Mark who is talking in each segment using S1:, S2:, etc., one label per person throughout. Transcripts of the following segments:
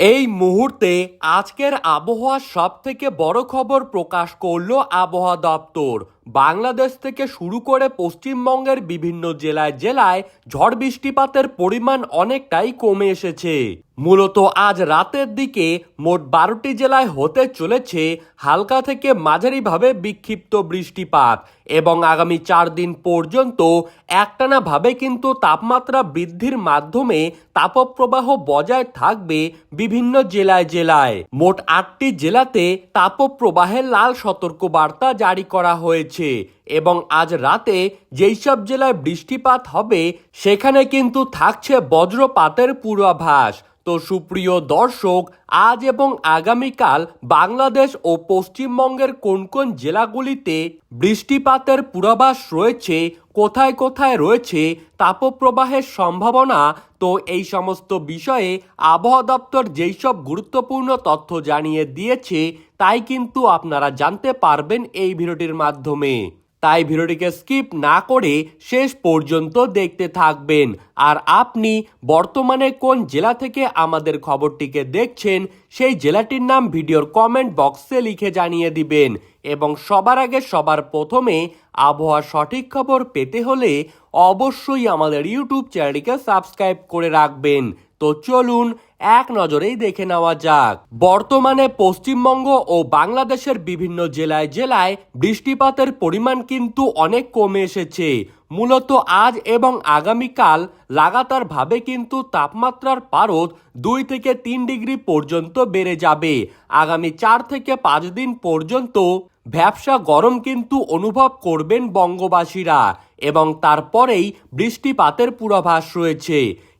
S1: এই মুহূর্তে আজকের আবহাওয়ার সবথেকে বড় খবর প্রকাশ করল আবহাওয়া দপ্তর। বাংলাদেশ থেকে শুরু করে পশ্চিমবঙ্গের বিভিন্ন জেলায় জেলায় ঝড় বৃষ্টিপাতের পরিমাণ অনেকটাই কমে এসেছে। মূলত আজ রাতের দিকে মোট বারোটি জেলায় হতে চলেছে হালকা থেকে মাঝারিভাবে বিক্ষিপ্ত বৃষ্টিপাত এবং আগামী চার দিন পর্যন্ত একটানাভাবে কিন্তু তাপমাত্রা বৃদ্ধির মাধ্যমে তাপপ্রবাহ বজায় থাকবে বিভিন্ন জেলায় জেলায়। মোট আটটি জেলাতে তাপপ্রবাহের লাল সতর্কবার্তা জারি করা হয়েছে। এবং আজ রাতে যেই সব জেলায় বৃষ্টিপাত হবে সেখানে কিন্তু থাকছে বজ্রপাতের পূর্বাভাস। তো সুপ্রিয় দর্শক, আজ এবং আগামীকাল বাংলাদেশ ও পশ্চিমবঙ্গের কোন কোন জেলাগুলিতে বৃষ্টিপাতের পূর্বাভাস রয়েছে, কোথায় কোথায় রয়েছে, তাপপ্রবাহের সম্ভাবনা, তো এই সমস্ত বিষয়ে আবহাওয়া দপ্তর যেই সব গুরুত্বপূর্ণ তথ্য জানিয়ে দিয়েছে, তাই কিন্তু আপনারা জানতে পারবেন এই ভিডিওটির মাধ্যমে। তাই ভিডিওটিকে স্কিপ না করে শেষ পর্যন্ত দেখতে থাকবেন। আর আপনি বর্তমানে কোন জেলা থেকে আমাদের খবরটিকে দেখছেন, সেই জেলাটির নাম ভিডিওর কমেন্ট বক্সে লিখে জানিয়ে দিবেন এবং সবার আগে সবার প্রথমে আবহাওয়ার সঠিক খবর পেতে হলে অবশ্যই আমাদের ইউটিউব চ্যানেলটিকে সাবস্ক্রাইব করে রাখবেন। তো চলুন এক নজরেই দেখে নেওয়া যাক। বর্তমানে পশ্চিমবঙ্গ ও বাংলাদেশের বিভিন্ন জেলায় জেলায় বৃষ্টিপাতের পরিমাণ কিন্তু অনেক কমে এসেছে। মূলত আজ এবং আগামীকাল লাগাতারভাবে কিন্তু তাপমাত্রার পারদ দুই থেকে তিন ডিগ্রি পর্যন্ত বেড়ে যাবে। আগামী চার থেকে পাঁচ দিন পর্যন্ত ভ্যাবসা গরম কিন্তু অনুভব করবেন বঙ্গবাসীরা এবং তারপরেই বৃষ্টিপাতের পূর্বাভাস রয়েছে।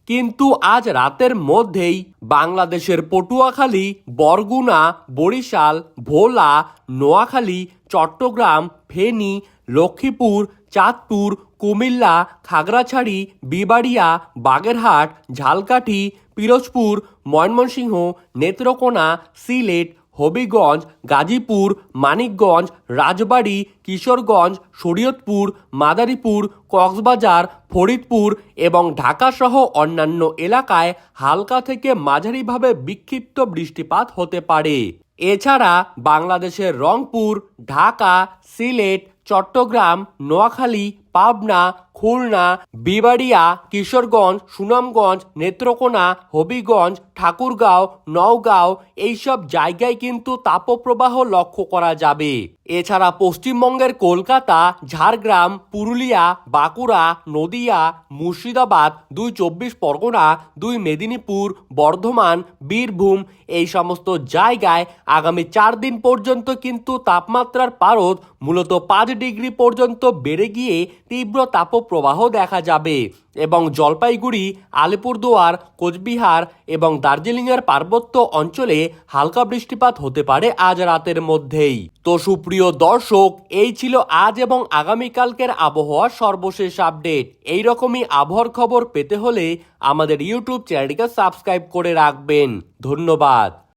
S1: কিন্তু আজ রাতের মধ্যেই বাংলাদেশের পটুয়াখালী, বরগুনা, বরিশাল, ভোলা, নোয়াখালী, চট্টগ্রাম, ফেনী, লক্ষ্মীপুর, চাঁদপুর, কুমিল্লা, খাগড়াছড়ি, বিবাড়িয়া, বাগেরহাট, ঝালকাঠি, পিরোজপুর, ময়মনসিংহ, নেত্রকোনা, সিলেট হবিগঞ্জ, গাজীপুর, মানিকগঞ্জ, রাজবাড়ী, কিশোরগঞ্জ, শরীয়তপুর, মাদারীপুর, কক্সবাজার, ফরিদপুর এবং ঢাকাসহ অন্যান্য এলাকায় হালকা থেকে মাঝারিভাবে বিক্ষিপ্ত বৃষ্টিপাত হতে পারে। এছাড়া বাংলাদেশের রংপুর, ঢাকা, সিলেট, চট্টগ্রাম, নোয়াখালী পাবনা, খুলনা, বিবাড়িয়া, কিশোরগঞ্জ, সুনামগঞ্জ, নেত্রকোনা, হবিগঞ্জ, ঠাকুরগাঁও, নওগাঁও এইসব জায়গায় কিন্তু তাপপ্রবাহ লক্ষ্য করা যাবে। এছাড়া পশ্চিমবঙ্গের কলকাতা, ঝাড়গ্রাম, পুরুলিয়া, বাঁকুড়া, নদিয়া, মুর্শিদাবাদ, দুই চব্বিশ পরগনা, দুই মেদিনীপুর, বর্ধমান, বীরভূম এই সমস্ত জায়গায় আগামী চার দিন পর্যন্ত কিন্তু তাপমাত্রার পারদ মূলত পাঁচ ডিগ্রি পর্যন্ত বেড়ে গিয়ে তীব্র তাপপ্রবাহ দেখা যাবে এবং জলপাইগুড়ি, আলিপুরদুয়ার, কোচবিহার এবং দার্জিলিংয়ের পার্বত্য অঞ্চলে হালকা বৃষ্টিপাত হতে পারে আজ রাতের মধ্যেই। তো সুপ্রিয় দর্শক, এই ছিল আজ এবং আগামীকালকের আবহাওয়ার সর্বশেষ আপডেট। এই রকমই আবহাওয়ার খবর পেতে হলে আমাদের ইউটিউব চ্যানেলটিকে সাবস্ক্রাইব করে রাখবেন। ধন্যবাদ।